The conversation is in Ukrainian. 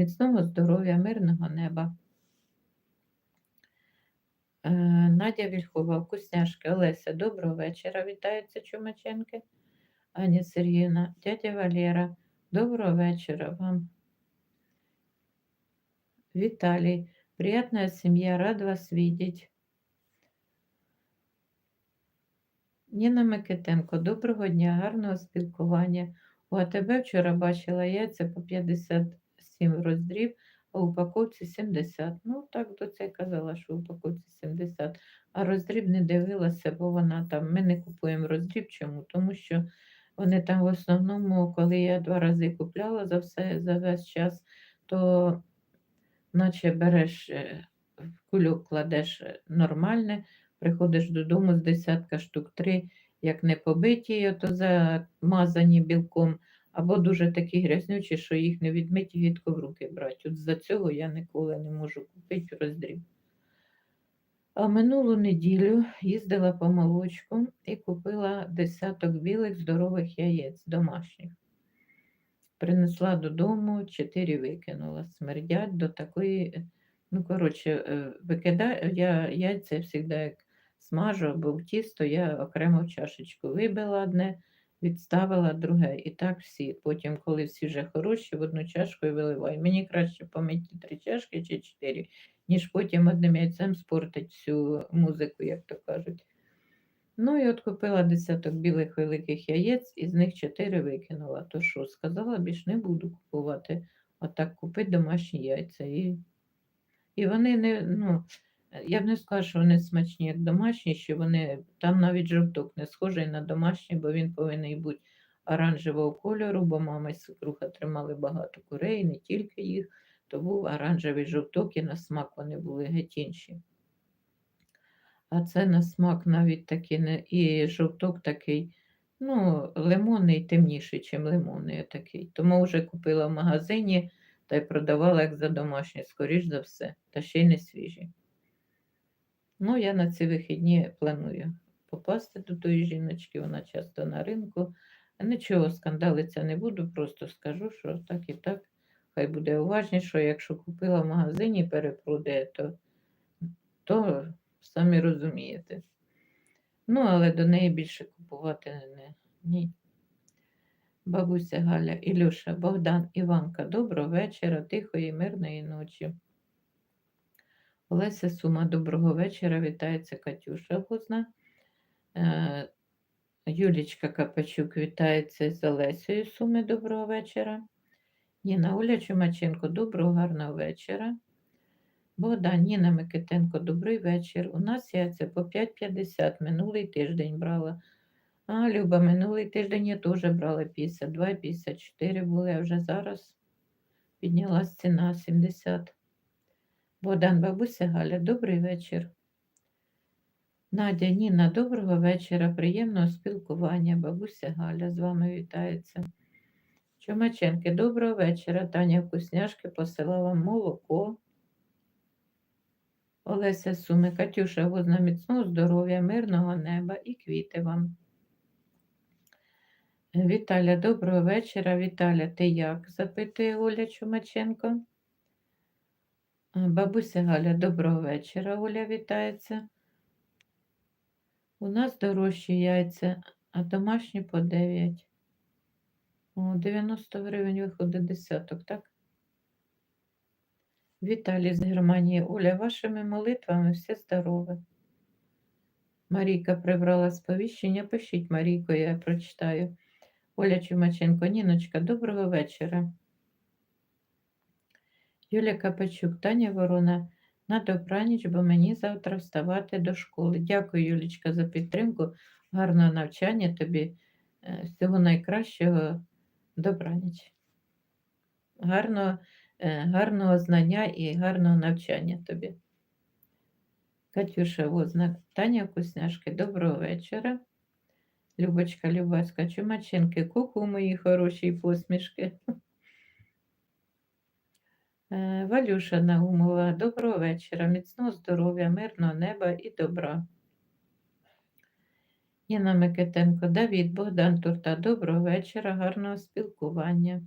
міцного здоров'я, мирного неба. Е, Надя Вільхова, вкусняшки, Олеся, доброго вечора. Вітаються Чумаченки. Аня Сергіївна, дядя Валера, доброго вечора вам. Виталий, приятная семья, рад вас видеть. Ніна Микитенко, доброго дня, гарного спілкування. У АТБ вчора бачила яйця по 57 роздріб, а у упаковці 70. Ну, так до це казала, що у упаковці 70. А роздріб не дивилася, бо вона там, ми не купуємо роздріб. Чому? Тому що вони там в основному, коли я два рази купляла за все за весь час, то наче береш е, в кульок кладеш е, нормальне, приходиш додому з десятка штук три, як не побиті, то замазані білком, або дуже такі грязнючі, що їх не відмить і гідко в руки брати. От за цього я ніколи не можу купити роздріб. А минулу неділю їздила по молочку і купила десяток білих здорових яєць домашніх. Принесла додому, чотири викинула. Смердять до такої. Ну, коротше, е, викидаю, я яйця завжди як смажу або в тісто, я окремо в чашечку вибила одне, відставила друге. І так всі. Потім, коли всі вже хороші, в одну чашку і виливаю. Мені краще помити три чашки чи чотири, ніж потім одним яйцем спортить всю музику, як то кажуть. Ну і от купила десяток білих великих яєць, із них чотири викинула. То що, сказала, більш не буду купувати, а так купити домашні яйця. І, і вони не, ну, я б не скажу, що вони смачні, як домашні, що вони, там навіть жовток не схожий на домашній, бо він повинен бути оранжевого кольору, бо мама і свекруха тримали багато курей, не тільки їх, то був оранжевий жовток, і на смак вони були геть інші. А це на смак навіть такий не і жовток такий, ну, лимонний темніший, ніж лимонний такий. Тому вже купила в магазині та й продавала як за домашні, скоріш за все, та ще й не свіжі. Ну, я на ці вихідні планую попасти до тої жіночки, вона часто на ринку. Нічого скандалиться не буду, просто скажу, що так і так. Хай буде уважніше, якщо купила в магазині перепродає, то, то самі розумієте. Ну, але до неї більше купувати не ні. Бабуся Галя, Ілюша, Богдан, Іванка, доброго вечора, тихої, мирної ночі. Олеся Сума, доброго вечора, вітається Катюша Гузна. Е, Юлічка Капачук вітається з Олесею Суми, доброго вечора. Ніна Оля Чумаченко, доброго гарного вечора. Богдан, Ніна Микитенко, добрий вечір. У нас яйця по 5,50 минулий тиждень брала. А, Люба, минулий тиждень я теж брала 52, 54 були, а вже зараз піднялась ціна 70. Богдан, бабуся Галя, добрий вечір. Надя, Ніна, доброго вечора, приємного спілкування. Бабуся Галя з вами вітається. Чумаченки, доброго вечора. Таня Вкусняшки посилала вам молоко. Олеся Суми, Катюша, возна міцного здоров'я, мирного неба і квіти вам. Віталя, доброго вечора. Віталя, ти як? запитує Оля Чумаченко. А, Бабуся Галя, доброго вечора. Оля вітається. У нас дорожчі яйця, а домашні по 9. О, 90 гривень виходить десяток, так? Віталій з Германії. Оля, вашими молитвами все здорове. Марійка прибрала сповіщення. Пишіть, Марійко, я прочитаю. Оля Чумаченко, Ніночка, доброго вечора. Юля Капачук, Таня Ворона, на добраніч, бо мені завтра вставати до школи. Дякую, Юлічка, за підтримку. Гарного навчання тобі. Е, Всього найкращого. Добраніч. Гарного, е, гарного знання і гарного навчання тобі. Катюша Вознак, Таня Вкусняшки, доброго вечора. Любочка Любацька, Чумаченки, куку мої хороші посмішки. Е, Валюша Нагумова, доброго вечора, міцного здоров'я, мирного неба і добра. Яна Микитенко, Давід, Богдан Турта, доброго вечора, гарного спілкування.